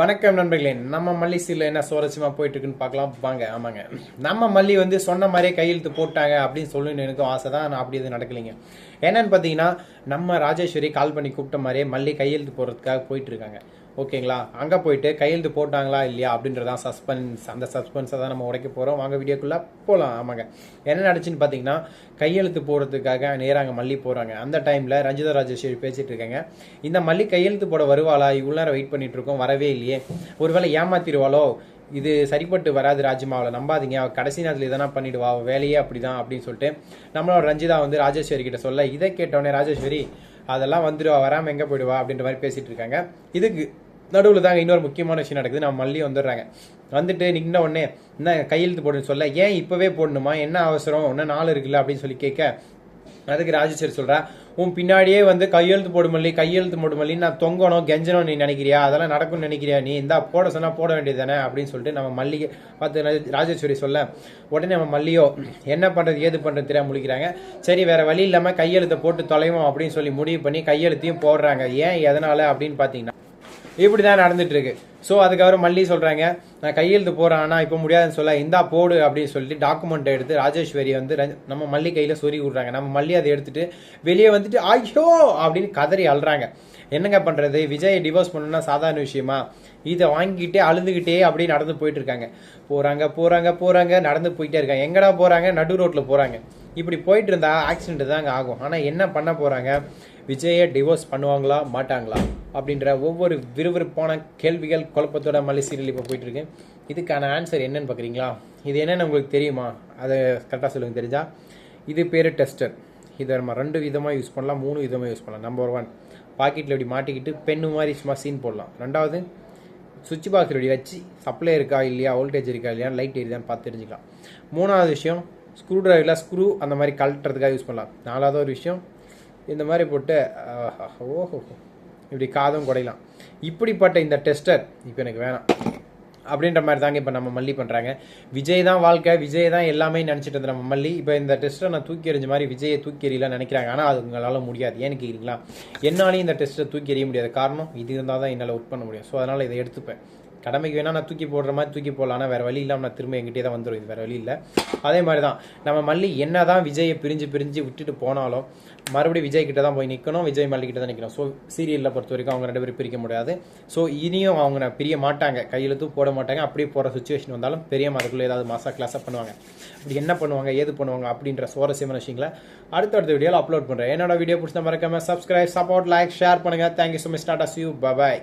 வணக்கம் நண்பர்களே நம்ம மல்லி சீல என்ன சுவாரஸ்யமா போயிட்டு இருக்குன்னு பார்க்கலாம். வாங்க ஆமாங்க. நம்ம மல்லி வந்து சொன்ன மாதிரியே கையெழுத்து போட்டாங்க அப்படின்னு சொல்லணும்னு எனக்கும் ஆசை தான். நான் அப்படி எதுவும் நடக்கலைங்க. என்னன்னு பார்த்தீங்கன்னா நம்ம ராஜேஸ்வரி கால் பண்ணி கூப்பிட்ட மாதிரியே மல்லி கையெழுத்து போடுறதுக்காக போயிட்டு இருக்காங்க ஓகேங்களா? அங்கே போயிட்டு கையெழுத்து போட்டாங்களா இல்லையா அப்படின்றதான் சஸ்பென்ஸ் அந்த சஸ்பென்ஸை தான் நம்ம உடைக்க போகிறோம் வாங்க வீடியோக்குள்ளே போகலாம் ஆமாங்க. என்ன நடந்துச்சுன்னு பார்த்தீங்கன்னா கையெழுத்து போடுறதுக்காக நேராக மல்லி போகிறாங்க அந்த டைமில் ரஞ்சிதா ராஜேஸ்வரி பேசிகிட்டு இருக்காங்க. இந்த மல்லி கையெழுத்து போட வருவாளா? இவ்வளோ நேரம் வெயிட் பண்ணிட்டு இருக்கோம். வரவே இல்லையே. ஒருவேளை ஏமாத்திடுவாளோ? இது சரிப்பட்டு வராது ராஜ்மாவில் நம்பாதீங்க. அவள் கடைசி நேரத்தில் இதனா பண்ணிடுவா. அவள் வேலையே அப்படிதான் அப்படின்னு சொல்லிட்டு நம்மளோட ரஞ்சிதா வந்து ராஜேஸ்வரி கிட்ட சொல்ல இதை கேட்டோடனே ராஜேஸ்வரி அதெல்லாம் வந்துடுவா வராமல் எங்கே போயிடுவா அப்படின்ற மாதிரி பேசிட்டு இருக்காங்க. இதுக்கு நடுவில் தாங்க இன்னொரு முக்கியமான விஷயம் நடக்குது. நம்ம மல்லி வந்துடுறாங்க. வந்துட்டு நின்ன உடனே என்ன கையெழுத்து போடுன்னு சொல்ல? ஏன் இப்போவே போடணுமா? என்ன அவசரம்? இன்னும் நாள் இருக்குல்ல? அப்படின்னு சொல்லி கேட்க அதுக்கு ராஜேஸ்வரி சொல்கிறேன் உன் பின்னாடியே வந்து கையெழுத்து போடுமல்லி கையெழுத்து போடு நான் தொங்கணும் கெஞ்சணும் நீ நினைக்கிறியா? அதெல்லாம் நடக்கும்னு நினைக்கிறியா நீ? இந்தா போட சொன்னால் போட வேண்டியது தானே? அப்படின்னு சொல்லிட்டு நம்ம மல்லிகை பார்த்து ராஜேஸ்வரி சொல்ல உடனே நம்ம மல்லியோ என்ன பண்ணுறது ஏது பண்ணுறது தெரியாமல் முழிக்கிறாங்க. சரி வேறு வழி இல்லாமல் கையெழுத்தை போட்டு தொலைவோம் அப்படின்னு சொல்லி முடிவு பண்ணி கையெழுத்தையும் போடுறாங்க. ஏன் எதனால் அப்படின்னு பார்த்தீங்கன்னா இப்படி தான் நடந்துட்டு இருக்கு ஸோ அதுக்கப்புறம் மல்லி சொல்கிறாங்க நான் கையெழுத்து போகிறேன் ஆனால் இப்போ முடியாதுன்னு சொல்ல இந்தா போடு அப்படின்னு சொல்லிட்டு டாக்குமெண்ட் எடுத்து ராஜேஸ்வரி வந்து நம்ம மல்லி கையில் சொறி விடுறாங்க. நம்ம மல்லி அதை எடுத்துட்டு வெளியே வந்துட்டு ஐயோ! அப்படின்னு கதறி அழுறாங்க. என்னங்க பண்ணுறது விஜய் டிவோர்ஸ் பண்ணணும்னா சாதாரண விஷயமா? இதை வாங்கிக்கிட்டே அழுதுகிட்டே அப்படியே நடந்து போயிட்டு இருக்காங்க. போகிறாங்க போகிறாங்க நடந்து போயிட்டே இருக்காங்க. எங்கடா போகிறாங்க நடு ரோட்டில் போகிறாங்க இப்படி போயிட்டு இருந்தால் ஆக்சிடென்ட் தாங்க ஆகும். ஆனால் என்ன பண்ண போகிறாங்க விஜயை டிவோர்ஸ் பண்ணுவாங்களா? மாட்டாங்களா? அப்படின்ற ஒவ்வொரு விறுவிறுப்பான கேள்விகள் குழப்பத்தோட மலை சீரியல் இப்போ போயிட்டு இருக்கு இதுக்கான ஆன்சர் என்னன்னு பார்க்குறீங்களா இது என்னென்னு உங்களுக்கு தெரியுமா? அதை கரெக்டாக சொல்லுங்க தெரிஞ்சா. இது பேர் டெஸ்டர் இதை நம்ம ரெண்டு விதமாக யூஸ் பண்ணலாம் மூணு விதமாக யூஸ் பண்ணலாம். நம்பர் ஒன் பாக்கெட்டில் இப்படி மாட்டிக்கிட்டு பென்னு மாதிரி சும்மா சீன் போடலாம். ரெண்டாவது சுவிட்ச் பாக்ஸ் இப்படி வச்சு சப்ளை இருக்கா இல்லையா வோல்டேஜ் இருக்கா இல்லையா லைட் எரியுதான்னு பார்த்து தெரிஞ்சுக்கலாம். மூணாவது விஷயம் ஸ்க்ரூ டிரைவில் ஸ்க்ரூ அந்த மாதிரி கழட்டுறதுக்காக யூஸ் பண்ணலாம். நாலாவது ஒரு விஷயம் இந்த மாதிரி போட்டு ஆஹா, ஓஹோ இப்படி காதும் குடையலாம். இப்படிப்பட்ட இந்த டெஸ்டர் இப்போ எனக்கு வேணாம். அப்படின்ற மாதிரி தாங்க இப்போ நம்ம மல்லி பண்ணுறாங்க விஜய் தான் வாழ்க்கை விஜய் தான் எல்லாமே நினச்சிட்டு இருந்த நம்ம மல்லி. இப்போ இந்த டெஸ்ட்டை நான் தூக்கி எறிஞ்ச மாதிரி விஜயை தூக்கி எறியலாம் நினைக்கிறாங்க. ஆனால் அது உங்களால் முடியாது. ஏன்னு கேட்குறீங்களா என்னாலையும் இந்த டெஸ்ட்டை தூக்கி எறிய முடியாது. காரணம் இது இருந்தால் தான் என்னால் ஒர்க் பண்ண முடியும். ஸோ அதனால் இதை எடுத்துப்பேன். கடமைக்கு வேணா நான் தூக்கி போடுற மாதிரி தூக்கி போடலாம். ஆனால் வேற வழி இல்லாமல் நான் திரும்ப எங்கிட்டே தான் வந்துடும் இது வேற வழி இல்லை. அதே மாதிரி தான் நம்ம மல்லி என்ன தான் விஜயை பிரிஞ்சு பிரிஞ்சு விட்டுட்டு போனாலும் மறுபடியும் விஜய் கிட்ட தான் போய் நிற்கணும் விஜய் மல்லி கிட்ட தான் நிற்கணும் ஸோ சீரியலில் பொறுத்த வரைக்கும் அவங்க ரெண்டு பேரும் பிரிக்க முடியாது. ஸோ இனியும் அவங்க நான் பிரிய மாட்டாங்க. கையெழுத்தும் போட மாட்டாங்க. அப்படியே போகிற சுச்சுவேஷன் வந்தாலும் பெரிய அதுக்குள்ளே ஏதாவது மாசா கிளாஸாக பண்ணுவாங்க. அப்படி என்ன பண்ணுவாங்க? ஏது பண்ணுவாங்க? அப்படின்ற சுவாரஸ்யமான விஷயங்களை அடுத்தடுத்த வீடியோவில் அப்லோட் பண்ணுறேன் என்னோட வீடியோ பிடிச்ச மறக்காம சப்ஸ்கிரைப் சப்போர்ட் லைக் ஷேர் பண்ணுங்க. தேங்க்யூ ஸோ மச் டாடா சியூ பாய்